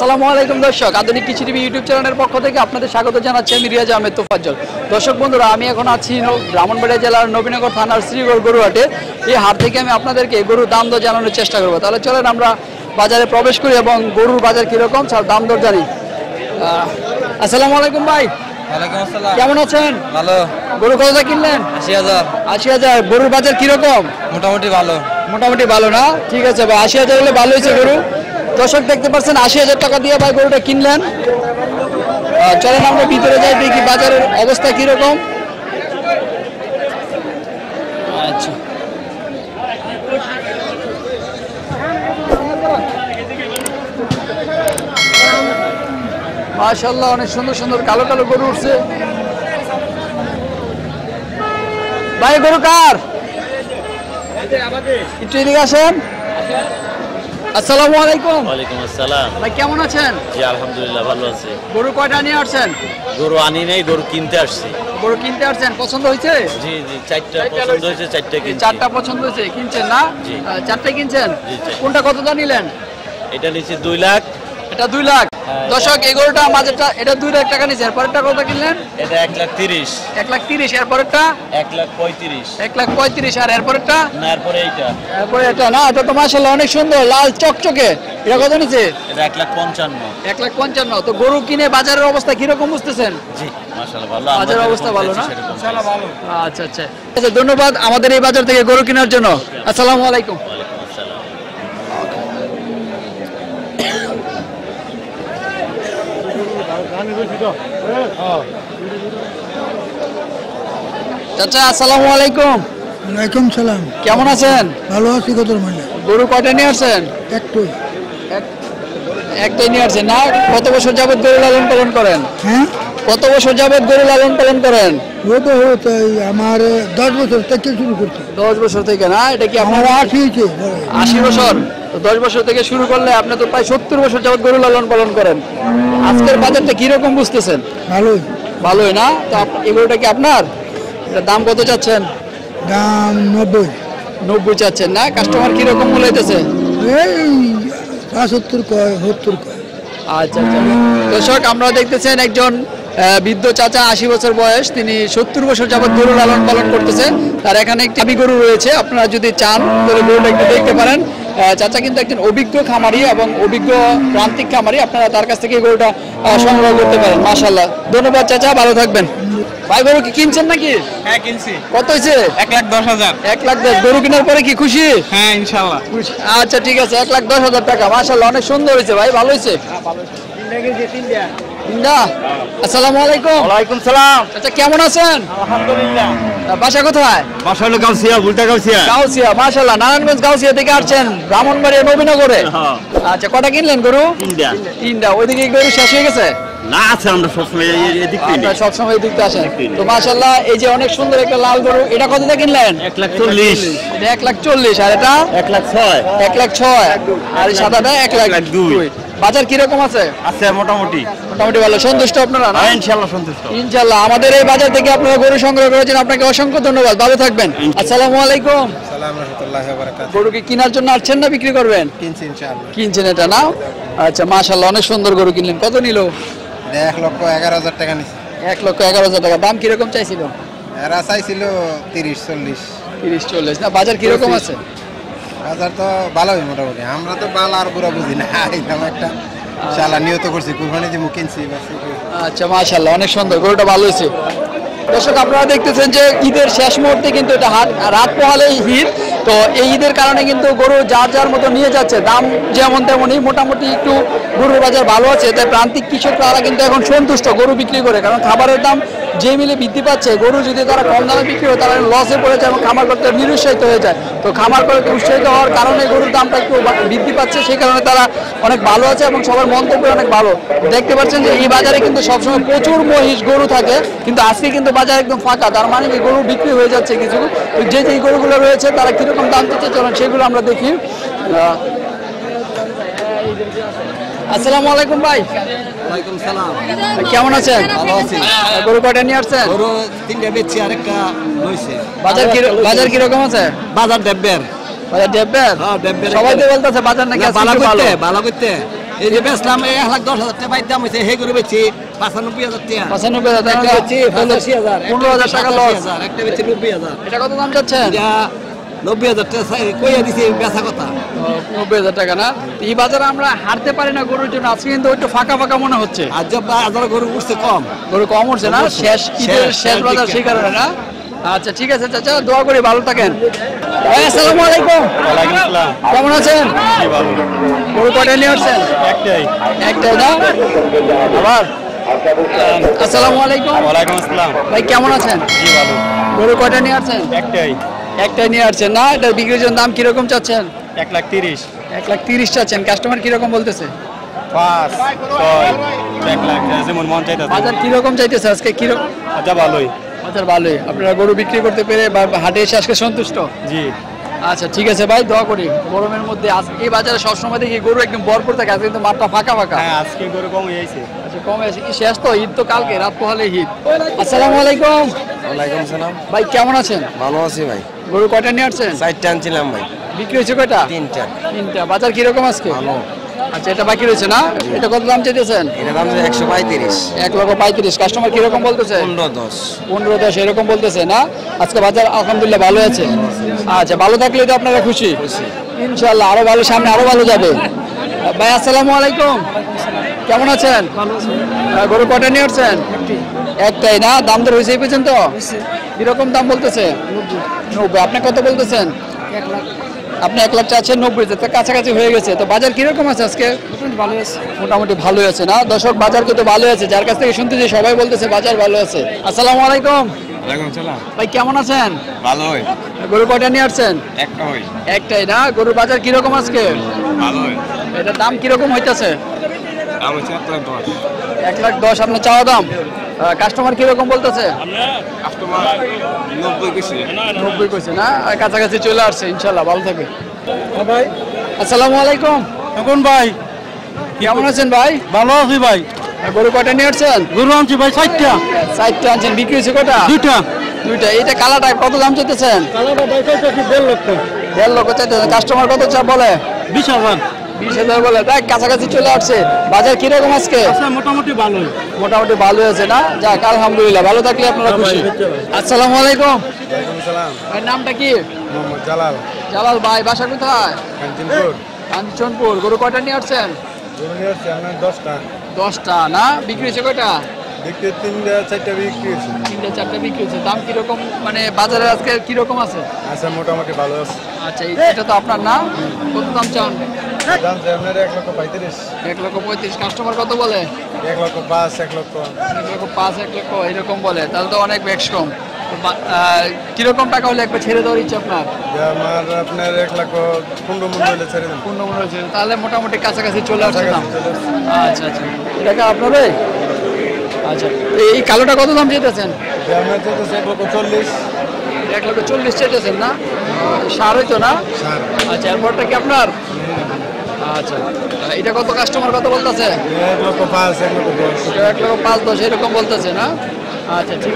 আসসালামু আলাইকুম দর্শক আধুনিক কৃষি টিভি ইউটিউব চ্যানেলের পক্ষ থেকে আপনাদের স্বাগত জানাচ্ছি আমি রিয়াজ আহমেদ তোফাজ্জল। দর্শক বন্ধুরা আমি এখন আছি ব্রাহ্মণবাড়িয়া জেলার নবীনগর থানার শ্রীগড় গরুহাটে। এই হাট থেকে আমি আপনাদেরকে গরুর দাম দর জানানোর চেষ্টা করব। তাহলে চলেন আমরা বাজারে প্রবেশ করি এবং গরুর বাজার কীরকম তার দাম দর জানি। আসসালামু আলাইকুম ভাই। কেমন আছেন? ভালো। গরু কতটা কিনলেন? আশি হাজার। আশি হাজার। গরুর বাজার কীরকম? মোটামুটি ভালো। মোটামুটি ভালো না? ঠিক আছে ভাই আশি হাজার হলে ভালো হয়েছে গরু? দর্শক দেখতে পাচ্ছেন, আশি হাজার টাকা দিয়ে ভাই গরুটা কিনলেন। চলেন আমরা ভিতরে যাই, দেখি বাজারের অবস্থা কীরকম। আচ্ছা। মাশাল্লাহ অনেক সুন্দর সুন্দর কালো কালো গরু উঠছে। ভাই, গরু কার? একটু এদিকে আসেন। আসসালামু আলাইকুম। ওয়ালাইকুম আসসালাম। ভাই কেমন আছেন? জি আলহামদুলিল্লাহ ভালো আছি। গরু কয়টা নিয়ে আসছেন? গরু আনি নাই গরু কিনতে আসছি। গরু কিনতে আসছেন পছন্দ হয়েছে? জি জি চারটা পছন্দ হয়েছে। চারটা কিনছি। চারটা পছন্দ হয়েছে কিনছেন না? জি। চারটা কিনছেন? কোনটা কত দা নিলেন? এটা নিয়েছি দুই লাখ। এটা দুই লাখ। দর্শক এই গরুটা মাঝেরটা এটা দুই লাখ টাকা নিয়েছে। এরপরেরটা কত কিনলেন? এটা এক লাখ তিরিশ। এক লাখ তিরিশ। এরপরেরটা? এক লাখ পঁয়ত্রিশ। এক লাখ পঁয়ত্রিশ। আর এরপরেরটা? না এরপরে এইটা। এরপরে এটা না এটা তো মাসাল্লাহ অনেক সুন্দর লাল চকচকে। এটা কত এটা এক লাখ পঞ্চান্ন। এক লাখ পঞ্চান্ন। তো গরু কিনে বাজারের অবস্থা কীরকম বুঝতেছেন? জি বাজারের অবস্থা ভালো না? আচ্ছা আচ্ছা। আচ্ছা ধন্যবাদ আমাদের এই বাজার থেকে গরু কেনার জন্য। আসসালামু আলাইকুম ওয়ালাইকুম আসসালাম চাচা আসসালামু আলাইকুম। ওয়ালাইকুম সালাম। কেমন আছেন? ভালো আছি কত মহিলা গরু কয়টা নিয়ে আসছেন? একটু একটাই নিয়ে আসছেন। না কত বছর যাবত গরু লালন পালন করেন? হ্যাঁ? কত বছর যাবত গরু লালন পালন করেন? ও তো হতো আমার দশ বছর থেকে শুরু করছি। দশ বছর থেকে না? এটা কি আমার আশি হয়েছে। আশি বছর? তো দশ বছর থেকে শুরু করলে আপনি তো প্রায় সত্তর বছর যাবত গরু লালন পালন করেন। আজকের বাজারটা কীরকম বুঝতেছেন? ভালোই। ভালোই না? তো গরুটা কি আপনার? এটা দাম কত চাচ্ছেন? দাম নব্বই। নব্বই চাচ্ছেন না? কাস্টমার কীরকম হইতেছে এই পঁচাত্তর কয় সত্তর কয়। আচ্ছা আচ্ছা। দর্শক আমরা দেখতেছেন একজন বৃদ্ধ চাচা আশি বছর বয়স। তিনি সত্তর বছর যাবত গরু লালন পালন করতেছেন। তার এখানে একটি গরু রয়েছে। আপনারা যদি চান তাহলে গরুটা একটু দেখতে পারেন। চাচা কিন্তু একজন অভিজ্ঞ খামারি এবং অভিজ্ঞ প্রান্তিক খামারি। আপনারা তার কাছ থেকে গরুটা সংগ্রহ করতে পারেন। মাশাল্লাহ ধন্যবাদ চাচা ভালো থাকবেন। ভাই গরু কি কিনছেন নাকি? হ্যাঁ কিনছি। কত হয়েছে? এক লাখ দশ হাজার। এক লাখ দশ। গরু কেনার পরে কি খুশি? হ্যাঁ ইনশাল্লাহ আচ্ছা ঠিক আছে। এক লাখ দশ হাজার টাকা। মাশাল্লাহ অনেক সুন্দর হয়েছে ভাই। ভালো হয়েছে? তিনটা আসসালামু আলাইকুম। ওয়ালাইকুম সালাম। আচ্ছা কেমন আছেন? আলহামদুলিল্লাহ। বাসা কোথায়? বাসা হলো গাউসিয়া ভুলটা গাউসিয়া। গাউসিয়া মাশাল্লাহ নারায়ণগঞ্জ গাউসিয়া থেকে আসছেন ব্রাহ্মণবাড়িয়া নবীনগরে। হ্যাঁ। আচ্ছা কটা কিনলেন গরু? তিনটা। তিনটা। ওইদিকে গরু শেষ হয়ে গেছে? না আছে আমরা সবসময় এদিক আপনার সবসময় এই দিকতে আসেন। তো মাশাল্লাহ এই যে অনেক সুন্দর একটা লাল গরু এটা কত দিয়ে কিনলেন? এক লাখ চল্লিশ। এটা এক লাখ চল্লিশ আর এটা? এক লাখ ছয়। এক লাখ ছয়। আর এই সাদাটা এক লাখ। দুই। বাজার কীরকম আছে? আছে মোটামুটি। মোটামুটি ভালো। সন্তুষ্ট আপনারা না? হ্যাঁ ইনশাল্লাহ সন্তুষ্ট। ইনশাল্লাহ আমাদের এই বাজার থেকে আপনারা গরু সংগ্রহ করেছেন। আপনাকে অসংখ্য ধন্যবাদ। ভালো থাকবেন। আসসালামু আলাইকুম। গরু কি কেনার জন্য আসছেন না বিক্রি করবেন? কিনছি ইনশাআল্লাহ। কিনছেন এটা না? আচ্ছা মাশাল্লাহ অনেক সুন্দর গরু কিনলেন। কত নিল? এক লক্ষ এগারো হাজার টাকা নিচ্ছে এক লক্ষ এগারো হাজার টাকা। দাম কীরকম চাইছিল? এরা চাইছিল তিরিশ চল্লিশ। তিরিশ চল্লিশ। না বাজার কীরকম আছে? বাজার তো ভালোই মোটামুটি। আমরা তো বাল আর পুরো বুঝি না। একদম একটা শালা নিয়ত করছি। কুরবানি যে মুখ কিনছি। আচ্ছা মাশাল্লাহ অনেক সুন্দর। গরুটা ভালো হয়েছে। দর্শক, আপনারা দেখতেছেন যে ঈদের শেষ মুহূর্তে কিন্তু এটা হাট রাত পোহালেই ঈদ। তো এই ঈদের কারণে কিন্তু গরু যার যার মতো নিয়ে যাচ্ছে, দাম যেমন তেমনই মোটামুটি একটু গরুর বাজার ভালো আছে। তাই প্রান্তিক কৃষকরা কিন্তু এখন সন্তুষ্ট গরু বিক্রি করে, কারণ খাবারের দাম যে মিলে বৃদ্ধি পাচ্ছে, গরু যদি তারা কম দামে বিক্রি হয় তারা লসে পড়ে যায় এবং খামার করতে নিরুৎসাহিত হয়ে যায়। তো খামার করতে উৎসাহিত হওয়ার কারণে গরুর দামটা একটু বৃদ্ধি পাচ্ছে, সেই কারণে তারা অনেক ভালো আছে এবং সবার মন্তব্য অনেক ভালো। দেখতে পাচ্ছেন যে এই বাজারে কিন্তু সবসময় প্রচুর মহিষ গরু থাকে, কিন্তু আজকে কিন্তু বাজার একদম ফাঁকা। তার মানে কি গরু বিক্রি হয়ে যাচ্ছে কিছু। তো যে যে গরুগুলো রয়েছে, তারা কীরকম দাম দিচ্ছে চলেন সেগুলো আমরা দেখি। আসসালামু আলাইকুম ভাই। ওয়ালাইকুম সালাম। কেমন আছেন? ভালো আছি। গরু কয়টা নিয়ে আসছেন? গরু তিনটা বেচছি আরেকটা লইছে। বাজার কি বাজার কীরকম আছে? বাজার দেববের। বাজার ডেব্বের হ্যাঁ, ডেব্বের সবাই তো বলতেছে বাজার নাকি ভালো করতে ভালো। করতে। এই যে বেচলাম এক লাখ দশ হাজার টাকা দাম হয়েছে হে করে বেচছি পাঁচানব্বই হাজার টাকা। পঁচানব্বই হাজার টাকা। পনেরো হাজার টাকা লস একটা বেচছি নব্বই হাজার। এটা কত দাম যাচ্ছেন এটা নব্বই হাজার টাকা কইয়া দিছি বেচা কথা। নব্বই হাজার টাকা না? এই বাজারে আমরা হারতে পারি না গরুর জন্য আজকে কিন্তু একটু ফাঁকা ফাঁকা মনে হচ্ছে। আর যে বাজার গরু উঠছে কম। গরু কম উঠছে না? শেষ ঈদের শেষ- বাজার সেই কারণে না? আচ্ছা ঠিক আছে চাচা দোয়া করি ভালো থাকেন। আসসালামু আলাইকুম। ওয়ালাইকুম কেমন আছেন? জি ভালো। গরু কয়টা নিয়ে আসছেন? একটাই। একটাই না? আবার? আসসালামু আলাইকুম। ওয়ালাইকুম আসসালাম। ভাই কেমন আছেন? জি ভালো। গরু কয়টা নিয়ে আসছেন? একটাই। একটাই নিয়ে আসছেন। না এটা বিক্রির জন্য দাম কীরকম চাচ্ছেন? এক লাখ তিরিশ। এক লাখ তিরিশ চাচ্ছেন। কাস্টমার কীরকম বলতেছে? পাঁচ ছয় এক লাখ যেমন মন চাইতেছে। বাজার কীরকম চাইতেছে আজকে? কীরকম আচ্ছা ভালোই। বাজার ভালোই। আপনারা গরু বিক্রি করতে পেরে বা হাটে এসে আজকে সন্তুষ্ট? জি। আচ্ছা ঠিক আছে ভাই দোয়া করি। গরমের মধ্যে এই বাজারে সবসময় দেখি গরু একদম ভরপুর থাকে আজকে কিন্তু মাঠটা ফাঁকা ফাঁকা। হ্যাঁ আজকে গরু কম হয়েছে। আচ্ছা কমে আছে। কি শেষ তো ঈদ তো কালকে রাত পোহালে ঈদ। আসসালামু আলাইকুম। ওয়ালাইকুম সালাম। ভাই কেমন আছেন? ভালো আছি ভাই। গরু কয়টা নিয়ে আসছেন? চারটা আনছিলাম ভাই। বিক্রি হয়েছে কয়টা? তিনটা। তিনটা। বাজার কীরকম আজকে? ভালো। আচ্ছা এটা বাকি রয়েছে না? এটা কত দাম চাইতেছেন? এটা দাম একশো পঁয়ত্রিশ। এক লক্ষ পঁয়ত্রিশ। কাস্টমার কীরকম বলতেছে? পনেরো দশ। পনেরো দশ এরকম বলতেছে না? আজকে বাজার আলহামদুলিল্লাহ ভালো আছে। আচ্ছা ভালো থাকলে তো আপনারা খুশি। ইনশাল্লাহ আরও ভালো সামনে আরও ভালো যাবে। ভাই আসসালামু আলাইকুম। কেমন আছেন? গরু কটা নিয়ে আসছেন? একটাই না? দাম দর হয়েছে এই পর্যন্ত? কীরকম দাম বলতেছে? নব্বই। আপনি কত বলতেছেন? আপনি এক লাখ চাচ্ছেন নব্বই। তো কাছাকাছি হয়ে গেছে। তো বাজার কীরকম আছে আজকে? ভালো আছে। মোটামুটি ভালোই আছে না? দর্শক বাজার কিন্তু ভালো আছে। যার কাছ থেকে শুনতেছি সবাই বলতেছে বাজার ভালো আছে। আসসালামু আলাইকুম। ভাই কেমন আছেন? ভালোই। গরু কয়টা নিয়ে আসছেন? একটাই। না? গরুর বাজার কীরকম আজকে? ভালোই। এটা দাম কীরকম হইতেছে? এক লাখ দশ। এক লাখ দশ। আপনার চাওয়া দাম? কাস্টমার কীরকম বলতেছে? নব্বই কইছে। না? কাছাকাছি চলে আসছে ইনশাল্লাহ ভালো থাকে ভাই। আসসালামু আলাইকুম। এখন ভাই কেমন আছেন ভাই? ভালো আছি ভাই। গরু কটা নিয়ে আসছেন? গরু আনছি ভাই চারটা। চারটা আনছেন বিক্রি হয়েছে কটা দুইটা। দুইটা। এইটা কালাটা কত দাম চাইতেছেন? কালাটা ভাই দেড় লক্ষ। দেড় লক্ষ চাইতেছেন। কাস্টমার কত চাপ বলে? বিশ হাজার। বিশ হাজার বলে। দেখ কাছাকাছি চলে আসছে। বাজার কীরকম আজকে? আচ্ছা মোটামুটি ভালোই। মোটামুটি ভালো আছে না? যাক আলহামদুলিল্লাহ। ভালো থাকলে আপনারা খুশি। আসসালামু আলাইকুম। সালাম ভাই নামটা কি? মোহাম্মদ জালাল। জালাল ভাই বাসা কোথায়? কাঞ্চনপুর। কাঞ্চনপুর। গরু কয়টা নিয়ে আসছেন? গরু নিয়ে আসছি আপনার দশটা। দশটা না? বিক্রি হয়েছে কয়টা? দেখতে তিনটা চারটা বিক্রি হয়েছে। তিনটে চারটে বিক্রি হয়েছে। দাম কীরকম মানে বাজারে আজকে কীরকম আছে? আচ্ছা মোটামুটি ভালো আছে। আচ্ছা এটা তো আপনার না? কত দাম চান? দাম চাই আপনার এক লক্ষ পঁয়ত্রিশ। এক লক্ষ পঁয়ত্রিশ। কাস্টমার কত বলে? এক লক্ষ পাঁচ এক লক্ষ। এক লক্ষ পাঁচ এক লক্ষ এরকম বলে। তাহলে তো অনেক বেশ কম। কীরকম টাকা হলে একবার ছেড়ে দেওয়ার ইচ্ছে আপনার? আমার আপনার এক লক্ষ পনেরো মূল্য হলে ছেড়ে দেন। মনে হচ্ছে তাহলে মোটামুটি কাছাকাছি চলে আসছে। আচ্ছা আচ্ছা। এটা কি আপনাদের আচ্ছা। এই কালোটা কত দাম চেয়েছেন এক লক্ষ চল্লিশ। চেয়েছেন না? সার হইতো না? আচ্ছা এরপরটা কি আপনার? আচ্ছা এটা কত কাস্টমার কত বলতেছে? লক্ষ পাঁচ এক লক্ষ পাঁচ দশ এরকম বলতেছে না? আচ্ছা ঠিক